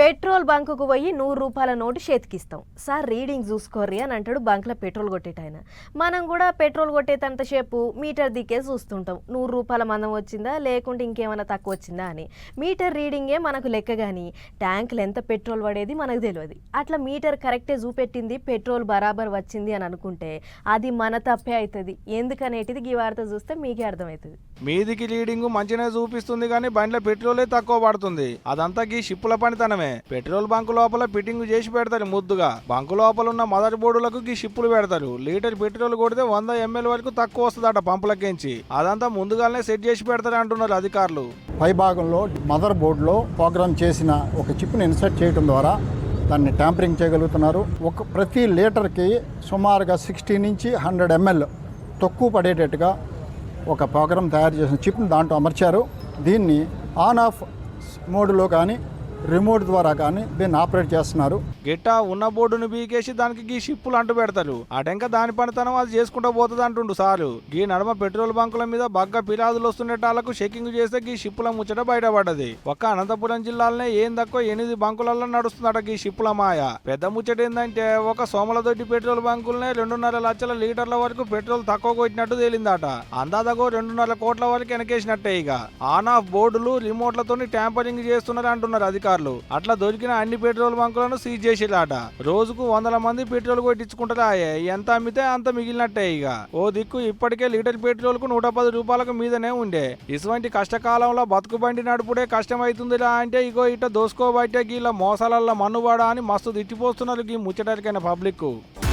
Petrol బంకుకు పోయి నూరు రూపాయల నోటు చేతికిస్తాం. సార్ రీడింగ్ చూసుకోర్రి అని అంటాడు బంక్లో పెట్రోల్ కొట్టేటాయన. మనం కూడా పెట్రోల్ కొట్టేటంతసేపు మీటర్ దిక్కే చూస్తుంటాం. నూరు రూపాయల మందం వచ్చిందా? లేకుంటే ఇంకేమైనా తక్కువ వచ్చిందా? అని. మీటర్ రీడింగే మనకు లెక్క కానీ ట్యాంకులు ఎంత పెట్రోల్ పడేది మనకు తెలియదు అట్లా మీటర్ కరెక్టే చూపెట్టింది పెట్రోల్ బరాబర్ వచ్చింది అని అనుకుంటే అది మన తప్పే అవుతుంది ఎందుకనేటిది ఈ వార్త చూస్తే మీకే అర్థమవుతుంది మీదికి రీడింగ్ మంచిగా చూపిస్తుంది కానీ బండిలో పెట్రోలే తక్కువ పడుతుంది. అదంతా గీ షిప్పుల పనితనమే. పెట్రోల్ బంక్ లోపల ఫిట్టింగ్ చేసి పెడతారు ముద్దుగా. బంకు లోపల ఉన్న మదర్ బోర్డులకు గీ షిప్పులు పెడతారు. లీటర్ పెట్రోల్ కొడితే వంద ఎంఎల్ వరకు తక్కువ వస్తుందట పంపులకించి. అదంతా ముందుగానే సెట్ చేసి పెడతారు అంటున్నారు అధికారులు. పై భాగంలో మదర్ బోర్డులో ప్రోగ్రామ్ చేసిన ఒక చిప్ని ఇన్సర్ట్ చేయడం ద్వారా దాన్ని ట్యాంపరింగ్ చేయగలుగుతున్నారు. ఒక ప్రతి లీటర్కి సుమారుగా సిక్స్టీ నుంచి హండ్రెడ్ ఎంఎల్ తక్కువ పడేటట్టుగా ఒక ప్రోగ్రామ్ తయారు చేసిన చిప్ని దాంట్లో అమర్చారు. దీన్ని ఆన్ ఆఫ్ మోడ్లో కానీ రిమోట్ ద్వారా కానీ దీన్ని ఆపరేట్ చేస్తున్నారు. గిట్టా ఉన్న బోర్డును బీకేసి దానికి గీ షిప్పులు అంటు పెడతారు అటెంక దాని పనితనం అది చేసుకుంటూ పోతుంది అంటుండు సారు. గీ నడమ పెట్రోల్ బంకుల మీద బగ్గ ఫిర్యాదులు వస్తుండేటాలకు చెకింగ్ చేస్తే గీ షిప్పుల ముచ్చట బయటపడ్డది. ఒక్క అనంతపురం జిల్లాలోనే ఏం తక్కువ ఎనిమిది బంకులలో నడుస్తుందట గీ షిప్పుల మాయ. పెద్ద ముచ్చట ఏంటంటే ఒక సోమలదొడ్డి పెట్రోల్ బంకులనే రెండున్నర లక్షల లీటర్ల వరకు పెట్రోల్ తక్కువ కొట్టినట్టు తేలిందట. అందాదగో రెండున్నర కోట్ల వరకు వెనకేసినట్టే ఇక ఆన్ ఆఫ్ బోర్డులు రిమోట్లతోని ట్యాంపరింగ్ చేస్తున్నారు అంటున్నారు అధికారులు. అట్లా దొరికిన అన్ని పెట్రోల్ బంకులను సీజ్ చేసేలాట. రోజుకు వందల మంది పెట్రోల్ కొట్టించుకుంటారా? ఎంత అమ్మితే అంత మిగిలినట్టే ఇక. ఓ దిక్కు ఇప్పటికే లీటర్ పెట్రోల్కు నూట పది రూపాయలకు మీదనే ఉండే. ఇటువంటి కష్టకాలంలో బతుకు బండి నడుపుడే కష్టమైతుందిరా అంటే ఇగో ఇట దోసుకోబట్టే గీళ్ళ మోసాలల్ల మన్నువాడా అని మస్తు తిట్టిపోస్తున్నారు గీ ముచ్చటరికైన పబ్లిక్